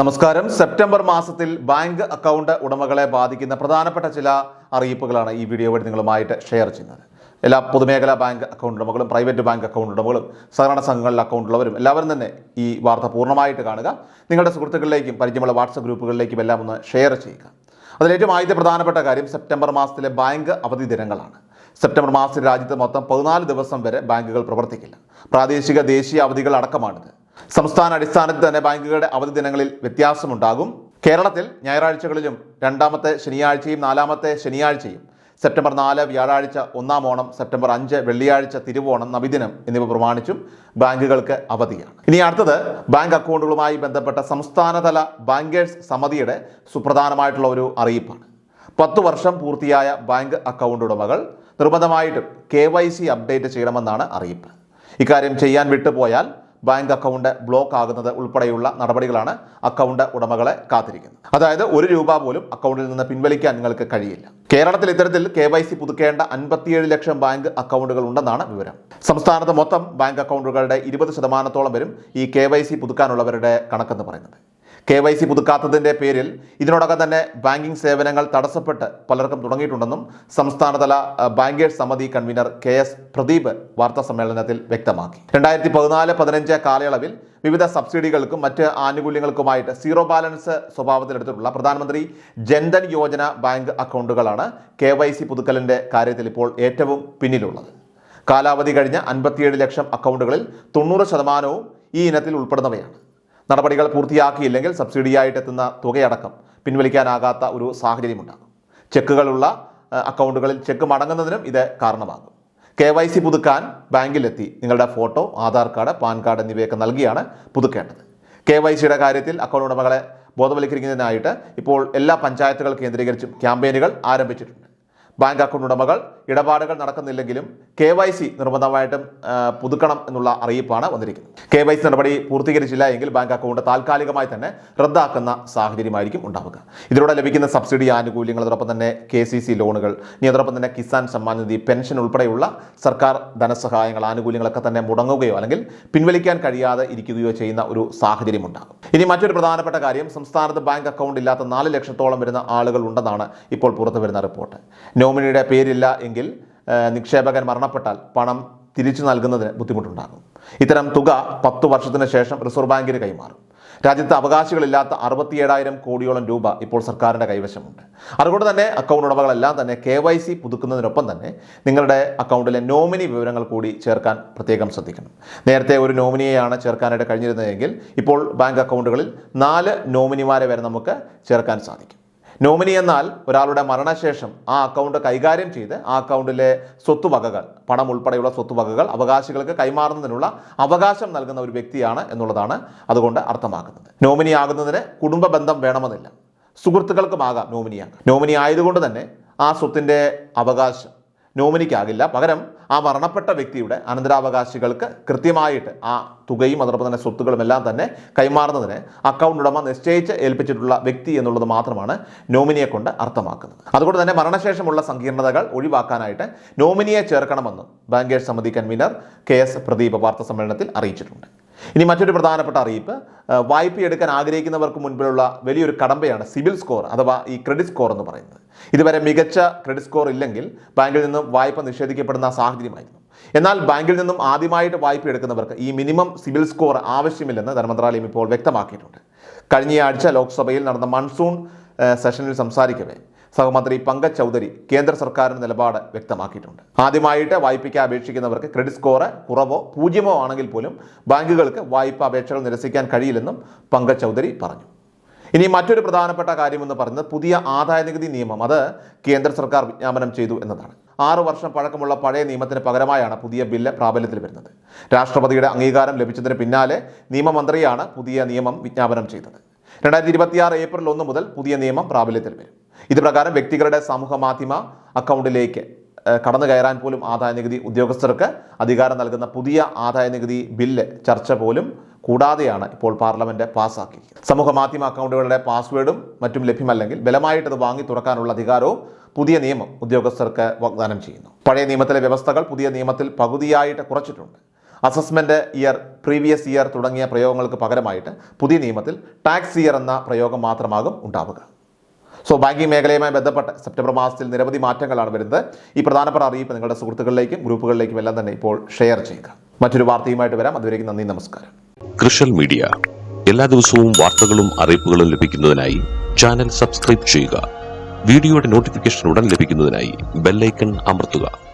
നമസ്കാരം. സെപ്റ്റംബർ മാസത്തിൽ bank account ഉടമകളെ ബാധിക്കുന്ന പ്രധാനപ്പെട്ട ചില അറിയിപ്പുകളാണ് ഈ വീഡിയോ വഴി നിങ്ങളുമായിട്ട് ഷെയർ ചെയ്യുന്നത്. എല്ലാ പൊതുമേഖലാ ബാങ്ക് അക്കൗണ്ട് ഉടമകളും പ്രൈവറ്റ് ബാങ്ക് അക്കൗണ്ട് ഉടമകളും സഹകരണ സംഘങ്ങളിലെ അക്കൗണ്ട് ഉള്ളവരും എല്ലാവരും തന്നെ ഈ വാർത്ത പൂർണമായിട്ട് കാണുക. നിങ്ങളുടെ സുഹൃത്തുക്കളിലേക്കും പരിചയമുള്ള വാട്സപ്പ് ഗ്രൂപ്പുകളിലേക്കും എല്ലാം ഒന്ന് ഷെയർ ചെയ്യുക. അതിലേറ്റവും ആദ്യത്തെ പ്രധാനപ്പെട്ട കാര്യം സെപ്റ്റംബർ മാസത്തിലെ ബാങ്ക് അവധി ദിനങ്ങളാണ്. സെപ്റ്റംബർ മാസത്തിൽ രാജ്യത്ത് മൊത്തം പതിനാല് ദിവസം വരെ ബാങ്കുകൾ പ്രവർത്തിക്കില്ല. പ്രാദേശിക ദേശീയ അവധികൾ അടക്കമാണിത് സംസ്ഥാന അടിസ്ഥാനത്തിൽ തന്നെ ബാങ്കുകളുടെ അവധി ദിനങ്ങളിൽ വ്യത്യാസമുണ്ടാകും. കേരളത്തിൽ ഞായറാഴ്ചകളിലും രണ്ടാമത്തെ ശനിയാഴ്ചയും നാലാമത്തെ ശനിയാഴ്ചയും സെപ്റ്റംബർ നാല് വ്യാഴാഴ്ച ഒന്നാം ഓണം സെപ്റ്റംബർ അഞ്ച് വെള്ളിയാഴ്ച തിരുവോണം നബിദിനം എന്നിവ പ്രമാണിച്ചും ബാങ്കുകൾക്ക് അവധിയാണ്. ഇനി അടുത്തത് ബാങ്ക് അക്കൗണ്ടുകളുമായി ബന്ധപ്പെട്ട സംസ്ഥാനതല ബാങ്കേഴ്സ് സമിതിയുടെ സുപ്രധാനമായിട്ടുള്ള ഒരു അറിയിപ്പാണ്. പത്ത് വർഷം പൂർത്തിയായ ബാങ്ക് അക്കൗണ്ട് ഉടമകൾ നിർബന്ധമായിട്ടും കെ വൈ സി അപ്ഡേറ്റ് ചെയ്യണമെന്നാണ് അറിയിപ്പ്. ഇക്കാര്യം ചെയ്യാൻ വിട്ടുപോയാൽ ബാങ്ക് അക്കൗണ്ട് ബ്ലോക്ക് ആകുന്നത് ഉൾപ്പെടെയുള്ള നടപടികളാണ് അക്കൗണ്ട് ഉടമകളെ കാത്തിരിക്കുന്നത്. അതായത് ഒരു രൂപ പോലും അക്കൗണ്ടിൽ നിന്ന് പിൻവലിക്കാൻ നിങ്ങൾക്ക് കഴിയില്ല. കേരളത്തിൽ ഇത്തരത്തിൽ കെ വൈ സി പുതുക്കേണ്ട അൻപത്തിയേഴ് ലക്ഷം ബാങ്ക് അക്കൗണ്ടുകൾ ഉണ്ടെന്നാണ് വിവരം. സംസ്ഥാനത്ത് മൊത്തം ബാങ്ക് അക്കൗണ്ടുകളുടെ ഇരുപത് ശതമാനത്തോളം വരും ഈ കെ വൈ സി പുതുക്കാനുള്ളവരുടെ കണക്കെന്ന് പറയുന്നത്. കെ വൈ സി പുതുക്കാത്തതിന്റെ പേരിൽ ഇതിനോടകം തന്നെ ബാങ്കിംഗ് സേവനങ്ങൾ തടസ്സപ്പെട്ട് പലർക്കും തുടങ്ങിയിട്ടുണ്ടെന്നും സംസ്ഥാനതല ബാങ്കേഴ്സ് സമിതി കൺവീനർ കെ എസ് പ്രദീപ് വാർത്താ സമ്മേളനത്തിൽ വ്യക്തമാക്കി. രണ്ടായിരത്തി പതിനാല് പതിനഞ്ച് കാലയളവിൽ വിവിധ സബ്സിഡികൾക്കും മറ്റ് ആനുകൂല്യങ്ങൾക്കുമായിട്ട് സീറോ ബാലൻസ് സ്വഭാവത്തിലെടുത്തിട്ടുള്ള പ്രധാനമന്ത്രി ജൻധൻ യോജന ബാങ്ക് അക്കൗണ്ടുകളാണ് കെ വൈ സി പുതുക്കലിന്റെ കാര്യത്തിൽ ഇപ്പോൾ ഏറ്റവും പിന്നിലുള്ളത്. കാലാവധി കഴിഞ്ഞ അൻപത്തിയേഴ് ലക്ഷം അക്കൗണ്ടുകളിൽ തൊണ്ണൂറ് ശതമാനവും ഈ ഇനത്തിൽ ഉൾപ്പെടുന്നവയാണ്. നടപടികൾ പൂർത്തിയാക്കിയില്ലെങ്കിൽ സബ്സിഡിയായിട്ട് എത്തുന്ന തുകയടക്കം പിൻവലിക്കാനാകാത്ത ഒരു സാഹചര്യമുണ്ടാകും. ചെക്കുകളുള്ള അക്കൗണ്ടുകളിൽ ചെക്ക് മടങ്ങുന്നതിനും ഇത് കാരണമാകും. കെ വൈ സി പുതുക്കാൻ ബാങ്കിലെത്തി. നിങ്ങളുടെ photo Aadhaar card PAN card എന്നിവയൊക്കെ നൽകിയാണ് പുതുക്കേണ്ടത്. കെ വൈ സിയുടെ കാര്യത്തിൽ അക്കൗണ്ട് ഉടമകളെ ബോധവൽക്കരിക്കുന്നതിനായിട്ട് ഇപ്പോൾ എല്ലാ പഞ്ചായത്തുകൾ കേന്ദ്രീകരിച്ചും ക്യാമ്പയിനുകൾ ആരംഭിച്ചിട്ടുണ്ട്. ബാങ്ക് അക്കൗണ്ട് ഉടമകൾ ഇടപാടുകൾ നടക്കുന്നില്ലെങ്കിലും കെ നിർബന്ധമായിട്ടും പുതുക്കണം എന്നുള്ള അറിയിപ്പാണ് വന്നിരിക്കുന്നത്. കെ വൈ സി നടപടി പൂർത്തീകരിച്ചില്ല എങ്കിൽ ബാങ്ക് അക്കൗണ്ട് താൽക്കാലികമായി തന്നെ റദ്ദാക്കുന്ന സാഹചര്യമായിരിക്കും ഉണ്ടാവുക. ഇതിലൂടെ ലഭിക്കുന്ന സബ്സിഡി ആനുകൂല്യങ്ങൾ അതോടൊപ്പം തന്നെ കെ സി സി ലോണുകൾ ഇനി അതോടൊപ്പം തന്നെ കിസാൻ സമ്മാൻ നിധി പെൻഷൻ ഉൾപ്പെടെയുള്ള സർക്കാർ ധനസഹായങ്ങൾ ആനുകൂല്യങ്ങളൊക്കെ തന്നെ മുടങ്ങുകയോ അല്ലെങ്കിൽ പിൻവലിക്കാൻ കഴിയാതെ ഇരിക്കുകയോ ചെയ്യുന്ന ഒരു സാഹചര്യം ഉണ്ടാകും ഇനി മറ്റൊരു പ്രധാനപ്പെട്ട കാര്യം സംസ്ഥാനത്ത് ബാങ്ക് അക്കൗണ്ട് ഇല്ലാത്ത നാല് ലക്ഷത്തോളം വരുന്ന ആളുകൾ ഉണ്ടെന്നാണ് ഇപ്പോൾ പുറത്തു വരുന്ന റിപ്പോർട്ട്. നോമിനിയുടെ പേരില്ല എങ്കിൽ നിക്ഷേപകൻ മരണപ്പെട്ടാൽ പണം തിരിച്ചു നൽകുന്നതിന് ബുദ്ധിമുട്ടുണ്ടാകും. ഇത്തരം തുക പത്തു വർഷത്തിന് ശേഷം റിസർവ് ബാങ്കിന് കൈമാറും. രാജ്യത്ത് അവകാശികളില്ലാത്ത അറുപത്തിയേഴായിരം കോടിയോളം രൂപ ഇപ്പോൾ സർക്കാരിന്റെ കൈവശമുണ്ട്. അതുകൊണ്ട് തന്നെ അക്കൗണ്ട് ഉടമകളെല്ലാം തന്നെ കെ വൈ സി പുതുക്കുന്നതിനൊപ്പം തന്നെ നിങ്ങളുടെ അക്കൗണ്ടിലെ നോമിനി വിവരങ്ങൾ കൂടി ചേർക്കാൻ പ്രത്യേകം ശ്രദ്ധിക്കണം. നേരത്തെ ഒരു നോമിനിയെയാണ് ചേർക്കാനായിട്ട് കഴിഞ്ഞിരുന്നതെങ്കിൽ ഇപ്പോൾ ബാങ്ക് അക്കൗണ്ടുകളിൽ നാല് നോമിനിമാരെ വരെ നമുക്ക് ചേർക്കാൻ സാധിക്കും. നോമിനി എന്നാൽ ഒരാളുടെ മരണശേഷം ആ അക്കൗണ്ട് കൈകാര്യം ചെയ്ത് ആ അക്കൗണ്ടിലെ സ്വത്തുവകകൾ പണം ഉൾപ്പെടെയുള്ള സ്വത്തുവകകൾ അവകാശികൾക്ക് കൈമാറുന്നതിനുള്ള അവകാശം നൽകുന്ന ഒരു വ്യക്തിയാണ് എന്നുള്ളതാണ് അതുകൊണ്ട് അർത്ഥമാക്കുന്നത്. നോമിനി ആകുന്നതിന് കുടുംബ ബന്ധം വേണമെന്നില്ല. സുഹൃത്തുക്കൾക്കുമാകാം നോമിനിയാകാം നോമിനി ആയതുകൊണ്ട് തന്നെ ആ സ്വത്തിന്റെ അവകാശം നോമിനിക്കാകില്ല. പകരം ആ മരണപ്പെട്ട വ്യക്തിയുടെ അനന്തരാവകാശികൾക്ക് കൃത്യമായിട്ട് ആ തുകയും അതോടൊപ്പം തന്നെ സ്വത്തുക്കളും എല്ലാം തന്നെ കൈമാറുന്നതിന് അക്കൗണ്ട് ഉടമ നിശ്ചയിച്ച് ഏൽപ്പിച്ചിട്ടുള്ള വ്യക്തി എന്നുള്ളത് മാത്രമാണ് നോമിനിയെ കൊണ്ട് അർത്ഥമാക്കുന്നത്. അതുകൊണ്ട് തന്നെ മരണശേഷമുള്ള സങ്കീർണതകൾ ഒഴിവാക്കാനായിട്ട് നോമിനിയെ ചേർക്കണമെന്നും ബാങ്കേഴ്സ് സമിതി കൺവീനർ കെ എസ് പ്രദീപ് വാർത്താ സമ്മേളനത്തിൽ അറിയിച്ചിട്ടുണ്ട്. ഇനി മറ്റൊരു പ്രധാനപ്പെട്ട അറിയിപ്പ്. ആ, വായ്പ എടുക്കാൻ ആഗ്രഹിക്കുന്നവർക്ക് മുൻപിലുള്ള വലിയൊരു കടമ്പയാണ് സിബിൽ സ്കോർ അഥവാ ഈ ക്രെഡിറ്റ് സ്കോർ എന്ന് പറയുന്നത്. ഇതുവരെ മികച്ച ക്രെഡിറ്റ് സ്കോർ ഇല്ലെങ്കിൽ ബാങ്കിൽ നിന്നും വായ്പ നിഷേധിക്കപ്പെടുന്ന സാഹചര്യമായിരുന്നു. എന്നാൽ ബാങ്കിൽ നിന്നും ആദ്യമായിട്ട് വായ്പ എടുക്കുന്നവർക്ക് ഈ മിനിമം സിബിൽ സ്കോർ ആവശ്യമില്ലെന്ന് ധനമന്ത്രാലയം ഇപ്പോൾ വ്യക്തമാക്കിയിട്ടുണ്ട്. കഴിഞ്ഞയാഴ്ച ലോക്സഭയിൽ നടന്ന മൺസൂൺ സെഷനിൽ സംസാരിക്കവേ സഹമന്ത്രി പങ്കജ് ചൗധരി കേന്ദ്ര സർക്കാരിന്റെ നിലപാട് വ്യക്തമാക്കിയിട്ടുണ്ട്. ആദ്യമായിട്ട് വായ്പയ്ക്ക് അപേക്ഷിക്കുന്നവർക്ക് ക്രെഡിറ്റ് സ്കോർ കുറവോ പൂജ്യമോ ആണെങ്കിൽ പോലും ബാങ്കുകൾക്ക് വായ്പ അപേക്ഷകൾ നിരസിക്കാൻ കഴിയില്ലെന്നും പങ്കജ് ചൗധരി പറഞ്ഞു. ഇനി മറ്റൊരു പ്രധാനപ്പെട്ട കാര്യമെന്ന് പറയുന്നത് പുതിയ ആദായ നികുതി നിയമം. അത് കേന്ദ്ര സർക്കാർ വിജ്ഞാപനം ചെയ്തു എന്നതാണ്. ആറു വർഷം പഴക്കമുള്ള പഴയ നിയമത്തിന് പകരമായാണ് പുതിയ ബില്ല് പ്രാബല്യത്തിൽ വരുന്നത്. രാഷ്ട്രപതിയുടെ അംഗീകാരം ലഭിച്ചതിന് പിന്നാലെ നിയമമന്ത്രിയാണ് പുതിയ നിയമം വിജ്ഞാപനം ചെയ്തത്. രണ്ടായിരത്തി ഇരുപത്തിയാറ് ഏപ്രിൽ ഒന്ന് മുതൽ പുതിയ നിയമം പ്രാബല്യത്തിൽ വരും. ഇത് പ്രകാരം വ്യക്തികളുടെ സമൂഹ മാധ്യമ അക്കൗണ്ടിലേക്ക് കടന്നു കയറാൻ പോലും ആദായ നികുതി ഉദ്യോഗസ്ഥർക്ക് അധികാരം നൽകുന്ന പുതിയ ആദായ നികുതി ബില്ല് ചർച്ച പോലും കൂടാതെയാണ് ഇപ്പോൾ പാർലമെന്റ് പാസ്സാക്കി സമൂഹ മാധ്യമ അക്കൗണ്ടുകളുടെ പാസ്വേഡും മറ്റും ലഭ്യമല്ലെങ്കിൽ ബലമായിട്ട് അത് വാങ്ങി തുറക്കാനുള്ള അധികാരവും പുതിയ നിയമം ഉദ്യോഗസ്ഥർക്ക് വാഗ്ദാനം ചെയ്യുന്നു. പഴയ നിയമത്തിലെ വ്യവസ്ഥകൾ പുതിയ നിയമത്തിൽ പകുതിയായിട്ട് കുറച്ചിട്ടുണ്ട്. അസസ്മെന്റ് ഇയർ പ്രീവിയസ് ഇയർ തുടങ്ങിയ പ്രയോഗങ്ങൾക്ക് പകരമായിട്ട് പുതിയ നിയമത്തിൽ ടാക്സ് ഇയർ എന്ന പ്രയോഗം മാത്രമാകും ഉണ്ടാവുക. സോ ബാങ്കിങ് മേഖലയുമായി ബന്ധപ്പെട്ട് സെപ്റ്റംബർ മാസത്തിൽ നിരവധി മാറ്റങ്ങളാണ് വരുന്നത്. ഈ പ്രധാനപ്പെട്ട അറിയിപ്പ് നിങ്ങളുടെ സുഹൃത്തുക്കളിലേക്കും ഗ്രൂപ്പുകളിലേക്കും എല്ലാം തന്നെ ഇപ്പോൾ ഷെയർ ചെയ്യുക. മറ്റൊരു വാർത്തയുമായിട്ട് വരാം. അതുവരേക്കും നന്ദി നമസ്കാരം. കൃഷൽ മീഡിയ. എല്ലാ ദിവസവും വാർത്തകളും അറിയിപ്പുകളും ലഭിക്കുന്നതിനായി ചാനൽ സബ്സ്ക്രൈബ് ചെയ്യുക. വീഡിയോയുടെ നോട്ടിഫിക്കേഷൻ ഉടൻ ലഭിക്കുന്നതിനായി ബെല്ലൈക്കൺ അമർത്തുക.